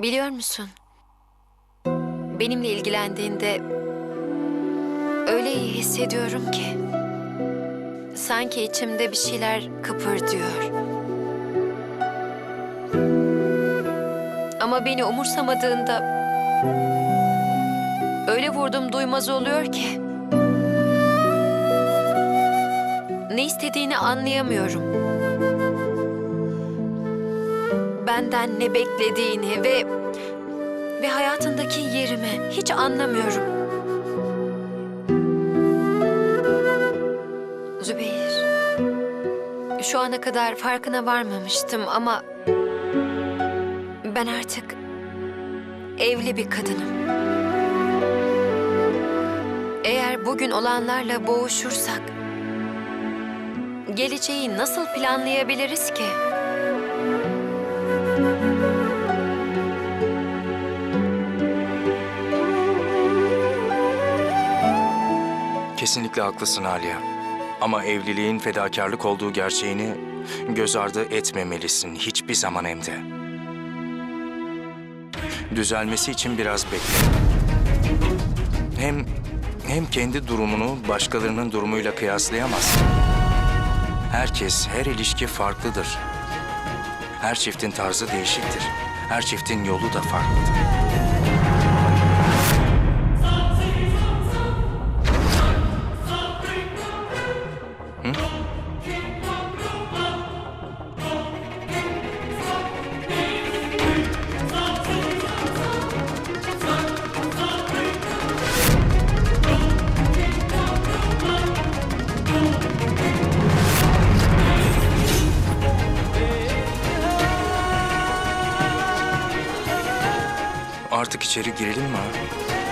Biliyor musun? Benimle ilgilendiğinde öyle iyi hissediyorum ki. Sanki içimde bir şeyler kıpırdıyor. Ama beni umursamadığında öyle vurdum duymaz oluyor ki. Ne istediğini anlayamıyorum. Benden ne beklediğini ve ve hayatındaki yerimi hiç anlamıyorum. Zübeyir. Şu ana kadar farkına varmamıştım ama ben artık evli bir kadınım. Eğer bugün olanlarla boğuşursak geleceği nasıl planlayabiliriz ki? Kesinlikle haklısın Aliye. Ama evliliğin fedakarlık olduğu gerçeğini göz ardı etmemelisin hiçbir zaman hem de. Düzelmesi için biraz bekle. Hem hem kendi durumunu başkalarının durumuyla kıyaslayamazsın. Herkes, her ilişki farklıdır. Her çiftin tarzı değişiktir. Her çiftin yolu da farklıdır. Artık içeri girelim mi abi?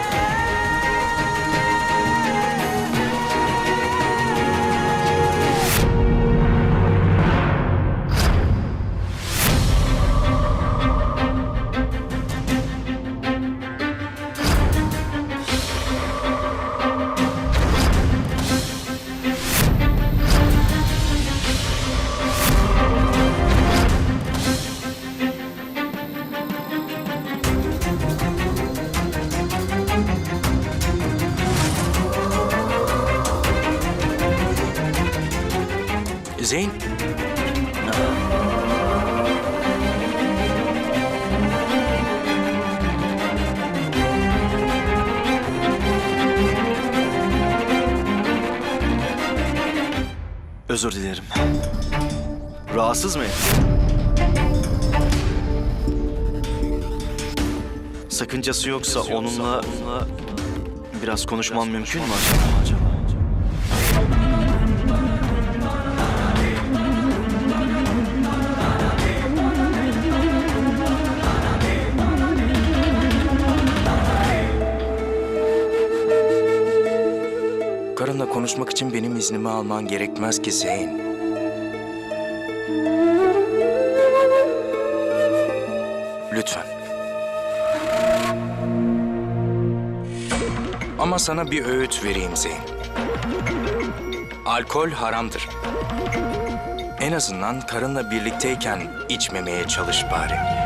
Zeyn, Özür dilerim. Rahatsız mı ettim? Sakıncası yoksa onunla biraz konuşmam mümkün mü acaba? Konuşmak için benim iznimi alman gerekmez ki Zeyn. Lütfen. Ama sana bir öğüt vereyim Zeyn. Alkol haramdır. En azından karınla birlikteyken içmemeye çalış bari.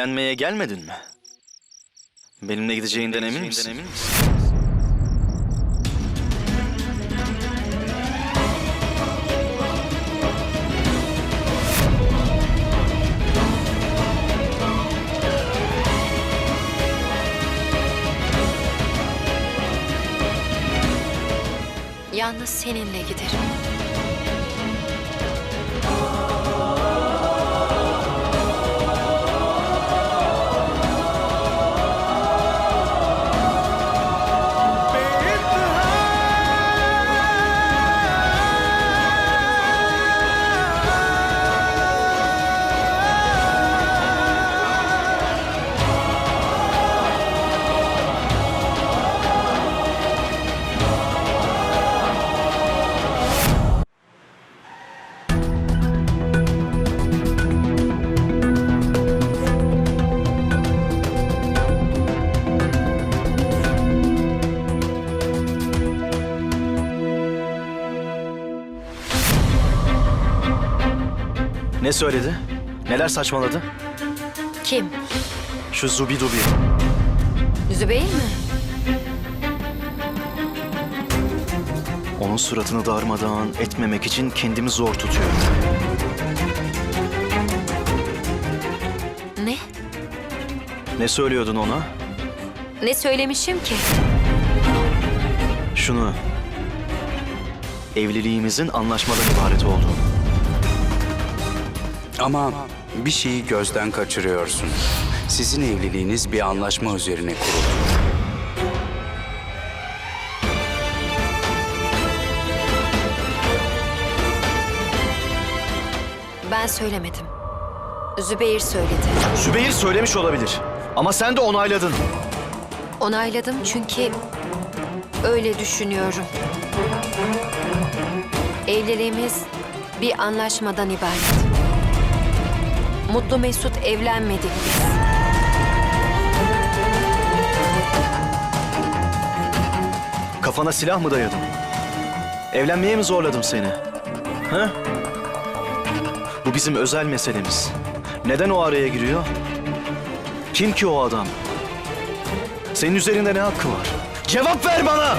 Eğlenmeye gelmedin mi? Benimle gideceğinden emin misin? Yalnız seninle giderim. Ne söyledi? Neler saçmaladı? Kim? Şu Zubi Dubi. Zübeyir mi? Onun suratını darmadağın etmemek için kendimi zor tutuyorum. Ne? Ne söylüyordun ona? Ne söylemişim ki? Şunu. Evliliğimizin anlaşmadan ibaret olduğunu. Ama bir şeyi gözden kaçırıyorsun. Sizin evliliğiniz bir anlaşma üzerine kuruldu. Ben söylemedim. Zübeyir söyledi. Zübeyir söylemiş olabilir. Ama sen de onayladın. Onayladım çünkü öyle düşünüyorum. Evliliğimiz bir anlaşmadan ibaret. Mutlu Mesut evlenmedik biz. Kafana silah mı dayadım? Evlenmeye mi zorladım seni? Ha? Bu bizim özel meselemiz. Neden o araya giriyor? Kim ki o adam? Senin üzerinde ne hakkı var? Cevap ver bana!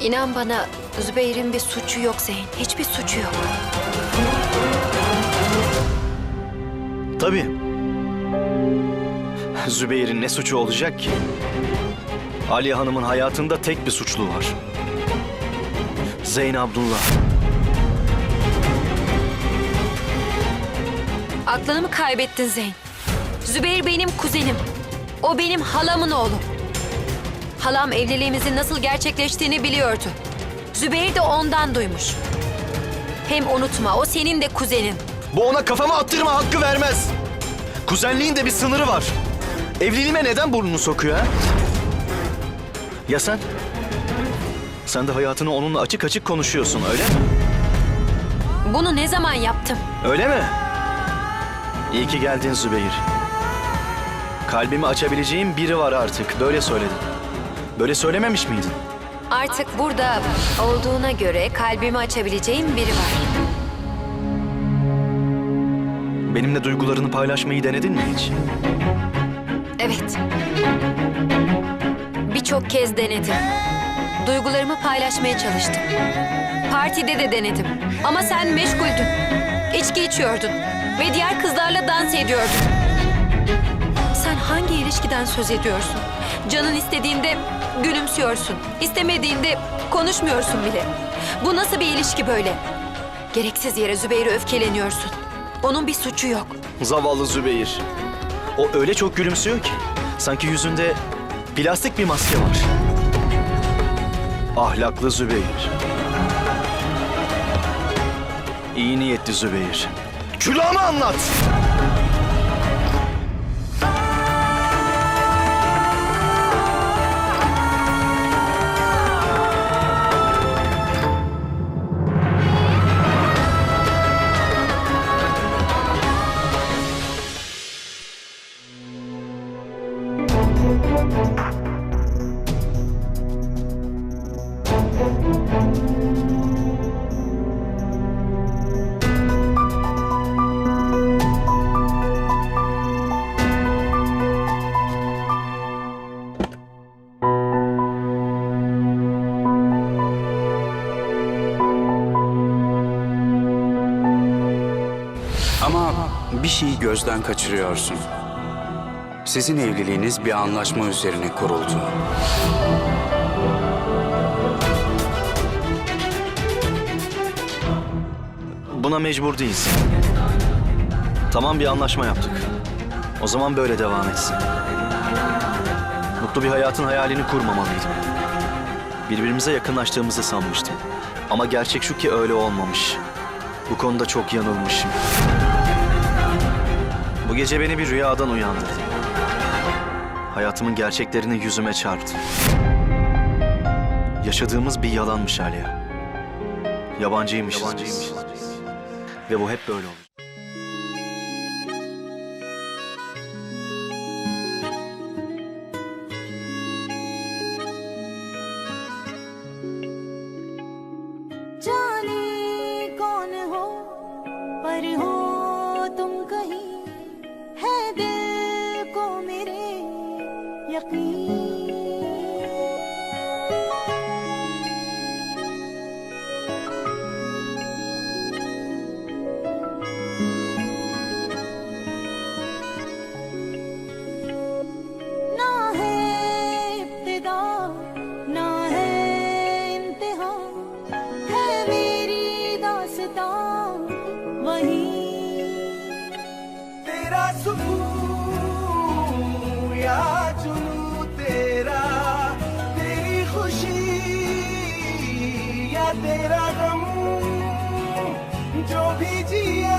İnan bana Zübeyir'in bir suçu yok Zeyn. Hiçbir suçu yok. Tabii. Zübeyir'in ne suçu olacak ki? Aliye Hanım'ın hayatında tek bir suçlu var. Zeyn Abdullah. Aklını mı kaybettin Zeyn? Zübeyir benim kuzenim. O benim halamın oğlu. Halam evliliğimizin nasıl gerçekleştiğini biliyordu. Zübeyir de ondan duymuş. Hem unutma o senin de kuzenin. Bu ona kafama attırma hakkı vermez. Kuzenliğin de bir sınırı var. Evliliğime neden burnunu sokuyor ha? Ya sen? Sen de hayatını onunla açık açık konuşuyorsun öyle mi? Bunu ne zaman yaptım? Öyle mi? İyi ki geldin Zübeyir. Kalbimi açabileceğim biri var artık. Böyle söyledin. Böyle söylememiş miydin? Artık burada olduğuna göre kalbimi açabileceğim biri var. Benimle duygularını paylaşmayı denedin mi hiç? Evet. Birçok kez denedim. Duygularımı paylaşmaya çalıştım. Partide de denedim. Ama sen meşguldün. İçki içiyordun. Ve diğer kızlarla dans ediyordun. Sen hangi ilişkiden söz ediyorsun? Canın istediğinde gülümsüyorsun. İstemediğinde konuşmuyorsun bile. Bu nasıl bir ilişki böyle? Gereksiz yere Zübeyir'e öfkeleniyorsun. Onun bir suçu yok. Zavallı Zübeyir. O öyle çok gülümsüyor ki. Sanki yüzünde plastik bir maske var. Ahlaklı Zübeyir. İyi niyetli Zübeyir. Külahımı anlat! Şeyi gözden kaçırıyorsun. Sizin evliliğiniz bir anlaşma üzerine kuruldu. Buna mecbur değilsin. Tamam bir anlaşma yaptık. O zaman böyle devam etsin. Mutlu bir hayatın hayalini kurmamalıydım. Birbirimize yakınlaştığımızı sanmıştım. Ama gerçek şu ki öyle olmamış. Bu konuda çok yanılmışım. Gece beni bir rüyadan uyandırdı. Hayatımın gerçeklerini yüzüme çarptı. Yaşadığımız bir yalanmış Aliye. Yabancıymışız. biz. Ve bu hep böyle oldu. 就脾气呀。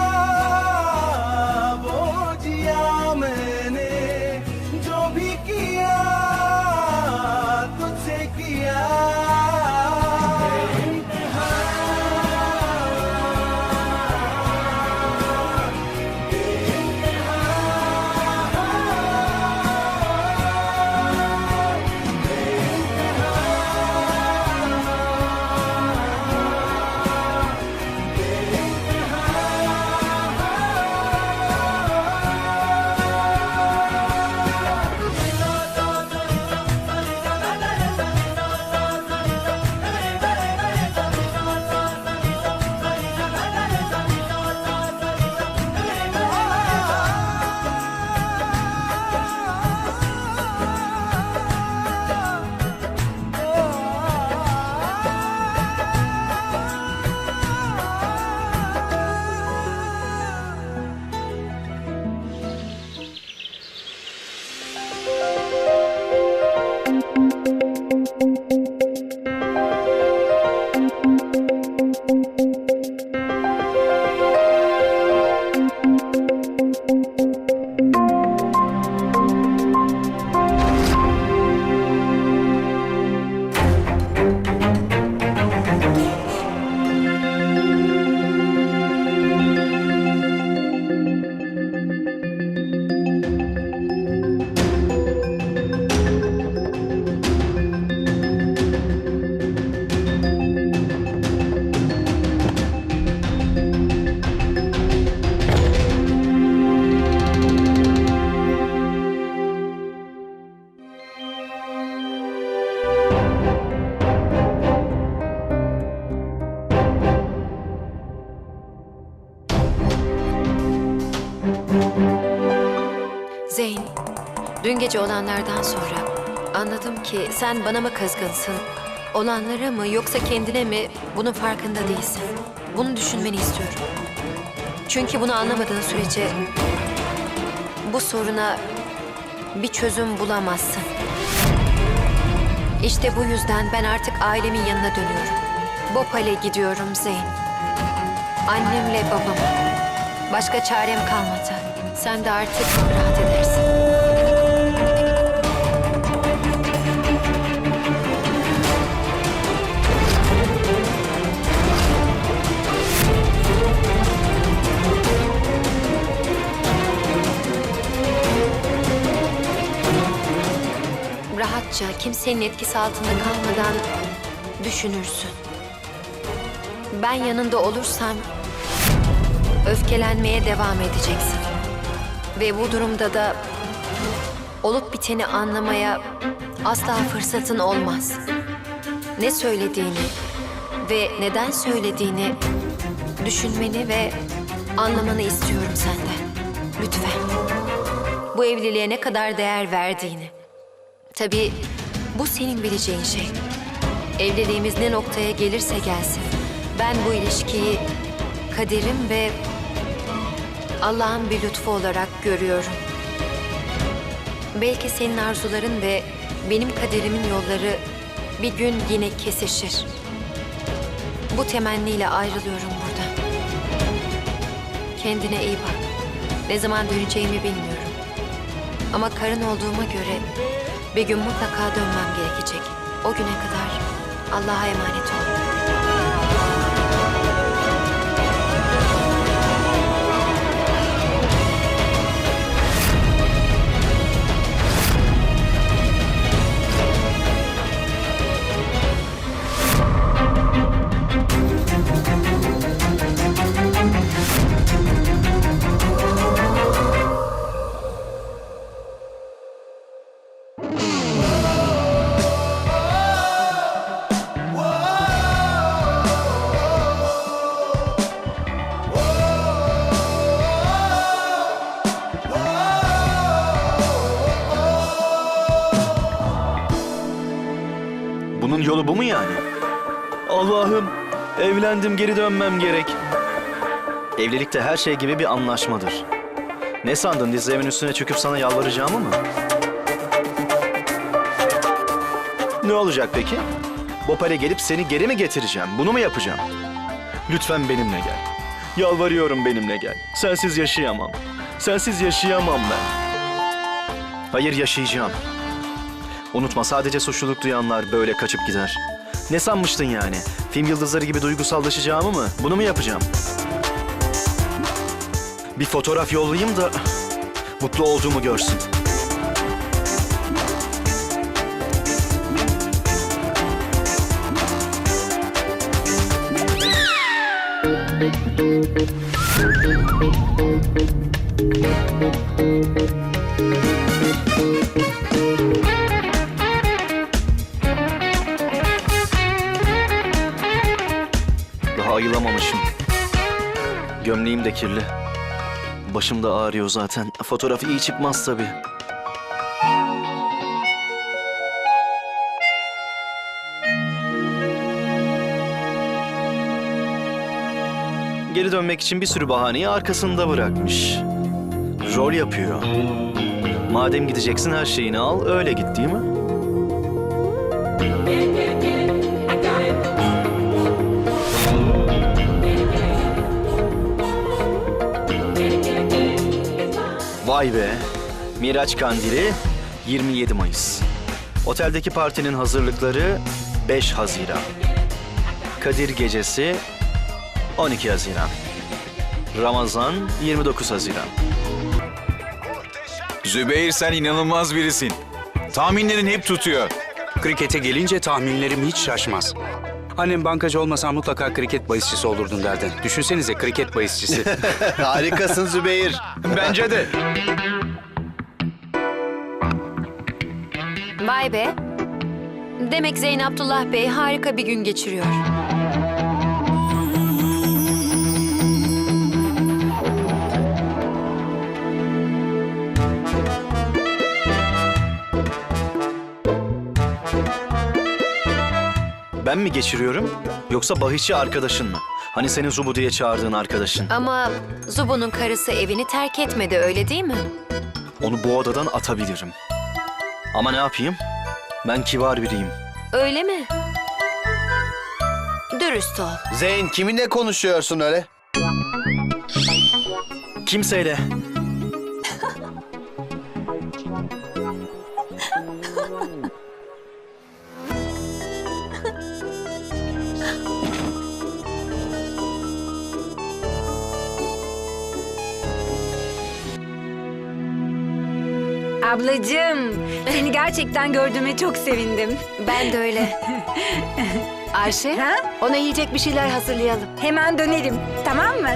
Gece olanlardan sonra anladım ki sen bana mı kızgınsın? Olanlara mı yoksa kendine mi bunun farkında değilsin. Bunu düşünmeni istiyorum. Çünkü bunu anlamadığın sürece bu soruna bir çözüm bulamazsın. İşte bu yüzden ben artık ailemin yanına dönüyorum. Bopal'e gidiyorum Zeyn. Annemle babam. Başka çarem kalmadı. Sen de artık rahat edersin. Rahatça kimsenin etkisi altında kalmadan düşünürsün. Ben yanında olursam öfkelenmeye devam edeceksin. Ve bu durumda da olup biteni anlamaya asla fırsatın olmaz. Ne söylediğini ve neden söylediğini düşünmeni ve anlamanı istiyorum senden. Lütfen. Bu evliliğe ne kadar değer verdiğini. Tabii bu senin bileceğin şey. Evliliğimiz ne noktaya gelirse gelsin. Ben bu ilişkiyi kaderim ve Allah'ın bir lütfu olarak görüyorum. Belki senin arzuların ve benim kaderimin yolları bir gün yine kesişir. Bu temenniyle ayrılıyorum buradan. Kendine iyi bak. Ne zaman döneceğimi bilmiyorum. Ama karın olduğuma göre bir gün mutlaka dönmem gerekecek. O güne kadar Allah'a emanet ol. Evlendim geri dönmem gerek. Evlilikte her şey gibi bir anlaşmadır. Ne sandın dizlerimin üstüne çöküp sana yalvaracağımı mı? Ne olacak peki? Bopal'e gelip seni geri mi getireceğim? Bunu mu yapacağım? Lütfen benimle gel. Yalvarıyorum benimle gel. Sensiz yaşayamam. Sensiz yaşayamam ben. Hayır yaşayacağım. Unutma sadece suçluluk duyanlar böyle kaçıp gider. Ne sanmıştın yani? Film yıldızları gibi duygusallaşacağımı mı? Bunu mu yapacağım? Bir fotoğraf yollayayım da mutlu olduğumu görsün. Daha ayılamamışım. Gömleğim de kirli. Başım da ağrıyor zaten. Fotoğraf iyi çıkmaz tabii. Geri dönmek için bir sürü bahaneyi arkasında bırakmış. Rol yapıyor. Madem gideceksin her şeyini al, öyle git değil mi? Vay be. Miraç Kandili 27 Mayıs. Oteldeki partinin hazırlıkları 5 Haziran. Kadir Gecesi 12 Haziran. Ramazan 29 Haziran. Zübeyir sen inanılmaz birisin. Tahminlerin hep tutuyor. Krikete gelince tahminlerim hiç şaşmaz. Annem bankacı olmasan mutlaka kriket bahisçisi olurdun derdi. Düşünsenize kriket bahisçisi. Harikasın Zübeyir. Bence de. Vay be. Demek Zeyn Abdullah Bey harika bir gün geçiriyor. Ben mi geçiriyorum yoksa bahisçi arkadaşın mı? Hani senin Zubu diye çağırdığın arkadaşın. Ama Zubu'nun karısı evini terk etmedi öyle değil mi? Onu bu odadan atabilirim. Ama ne yapayım? Ben kibar biriyim. Öyle mi? Dürüst ol. Zeyn kiminle konuşuyorsun öyle? Kimseyle. Ablacığım, seni gerçekten gördüğüme çok sevindim. Ben de öyle. Ayşe, Ha? ona yiyecek bir şeyler hazırlayalım. Hemen dönerim, tamam mı?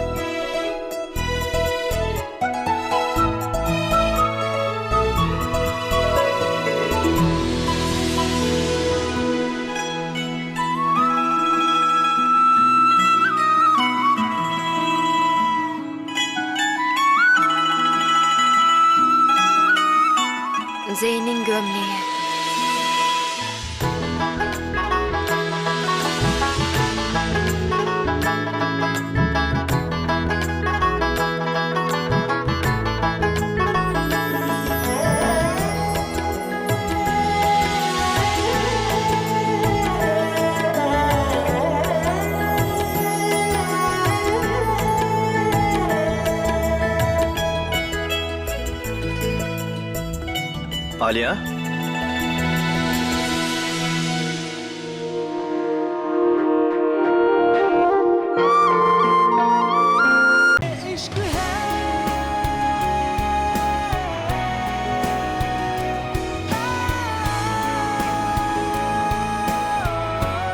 连。